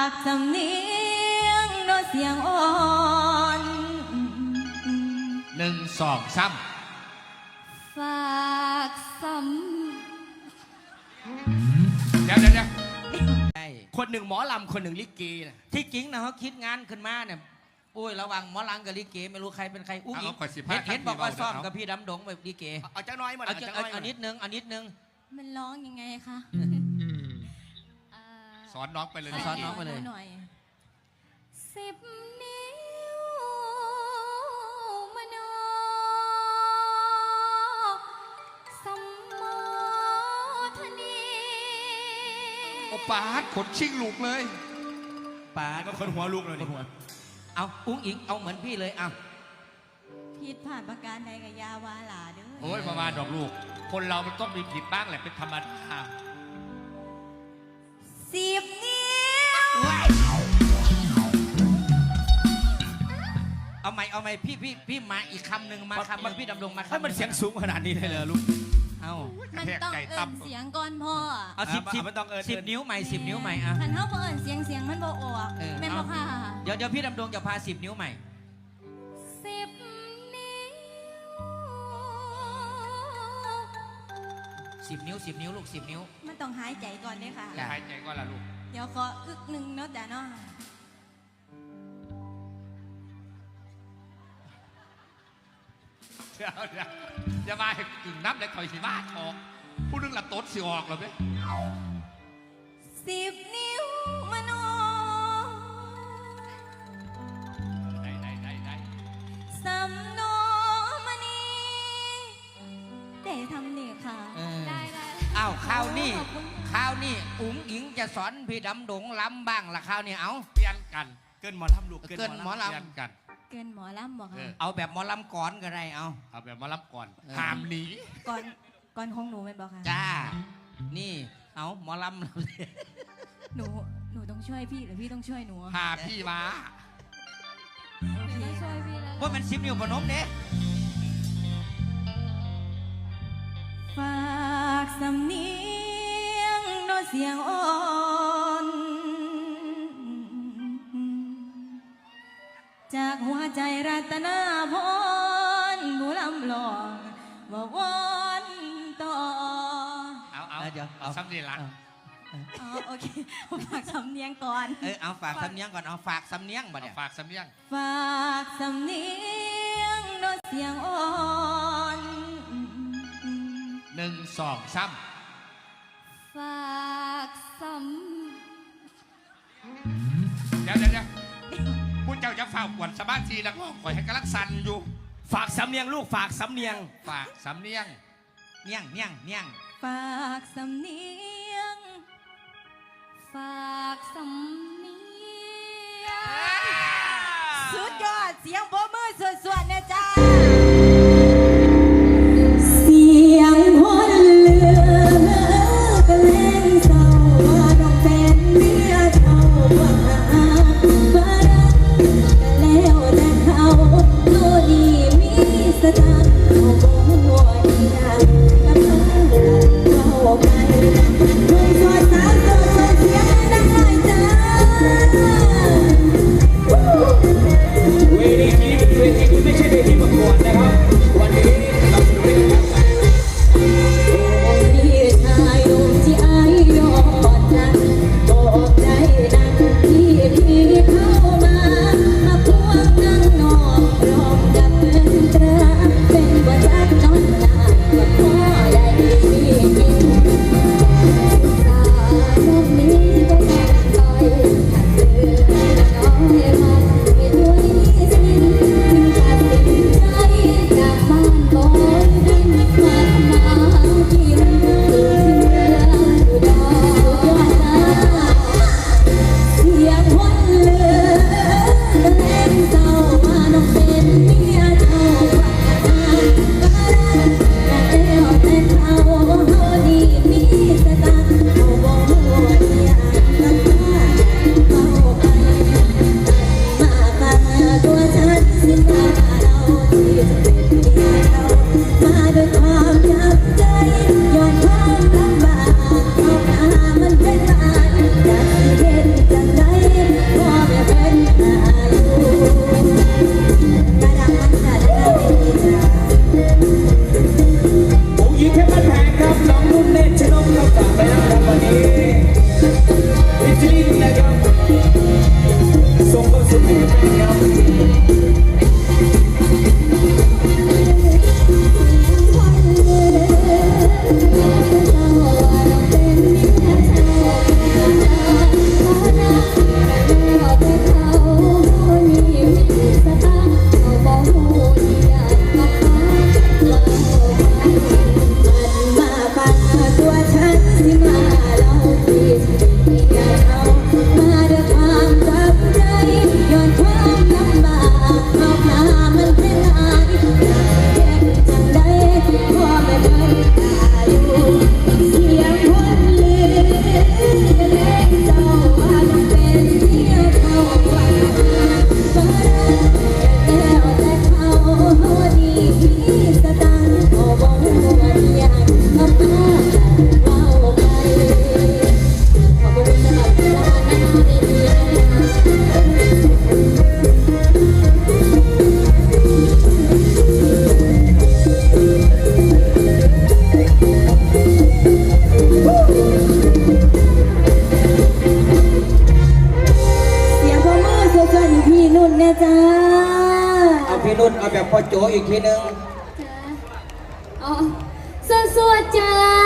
ฝากสำเนียงโนเสียงอ่อนหนึ่งสองสามฝากสเดี๋ยวเดี๋ยวเดี๋ยวใช่คนหนึ่งหมอลำคนหนึ่งลิเกนะที่จริงนะเขาคิดงานขึ้นมาเนี่ยโอ้ยระหวังหมอลังกับลิเกไม่รู้ใครเป็นใครอุ้งอิงเห็นเห็นบอกว่าซ้อมกับพี่ดำดงแบบลิเกเอาเอาจ้าน้อยมาเอาเอาจะจ้าเอาน้อยเอามานิดนึงเอานิดนึงำมันร้องยังไงคะอ่าส อนน้องไปเลยสอนน้องไปเลย หน่อยสิบนิ้วมโนสัมโมทนี โอปาดขนชิงลูกเลยป้าก็คนหัวลูกเลยนี่เอาอุ้งอิงเอาเหมือนพี่เลยเอา ผิดผ่านประการใดกับยาวาหลาเด้อโอ้ยประมาณดอกลูก คนเรามันต้องมีผิดบ้างแหละเป็นธรรมดาสิบนิ้ว เอาใหม่เอาใหม่พี่พี่พี่มาอีกคำหนึ่งมาคำหนึ่งพี่ดำดงมาให้คำมันเสียงสูงขนาดนี้เลยเหรอลูกเอามันต้องไก่เอิตับนเสียงก่อนพ่อเอาสิบอะสิบมันต้องเอิญสิบนิ้วใหม่สิบนิ้วใหม่อะคันเฮาบ่เอินเสียงเสียงมันบ่ออกเออแม่นบ่ค่ะเดี๋ยวเดี๋ยวพี่ดำดงจะพาสิบนิ้วใหม่สิบนิ้วสิบนิ้วสิบนิ้วลูกสิบนิ้ว มันต้องหายใจก่อนเด้อค่ะจ้ะหายใจก่อนละลูกเดี๋ยวขออึกหนึ่งเนาะจ้ะเนาะเดี๋ยวเดี๋ยวอย่ามาให้กึ่งนับเลยคอยสิบ้าออกผู้นึงละตดสิออกเหรอเว้ยสิบนิ้วมโนได้ได้ได้ได้สัมโนมณีได้ทำนี่ค่ะเออได้ได้อ้าวข้าวนี่ขอบคุณค่ะข้าวนี่อุ๋งอิงจะสอนพี่ดำดงล้ำบ้างละข้าวนี่เอา เปลี่ยนกันเกินหมอลำลูกเกินหมอลำเปลี่ยนกัน เกินหมอลำบอกเอค่ะอเอาแบบหมอลำก่อนก็ได้เอา เอาแบบหมารับก่อนเออห้ามหนีก่อนก่อนของหนูเป็นบอกค่ะจ้า นี่เอาหมอลหนูหนูต้องช่วยพี่หรือพี่ต้องช่วยหนูพาพี่มาพี่ช่วยพี่แล้วำว่ามันสิบนิ้วพนมเด้ฝา กสำเนียงโนเสียงอ่อนจากหัวใจรัตนาพรบุลำลองว่าวอนต่อเอาเอาเดี๋ยวเอาเอาซ้ำนี่ละอ๋อโอเคฝากสำเนียงก่อน เออเอาฝากสำเนียงก่อนเอาฝากสำเนียงบ่เนี่ยฝากสำเนียง ฝากสำเนียงโนเสียงอ่อน หนึ่งสองสามฝากสเดี๋ยวเดี๋ยวเดี๋ยวพูดเจ้าจะฝากกวนสมาธิแล้วก็คอยให้กำลังสั่นอยู่ ฝากสำเนียงลูกฝากสำเนียง ฝากสำเนียงเนียงเนียงเนียงำฝากสำเนียง ฝากสำเนียง สุดยอดเสียงโบมือสวดๆนะจ๊ะ Woo! จริงนะครับทรงพระสุดที่เป็นครับ แบบพ่อโจอีกทีหนึ่งอ๋อสวัสดีจ้า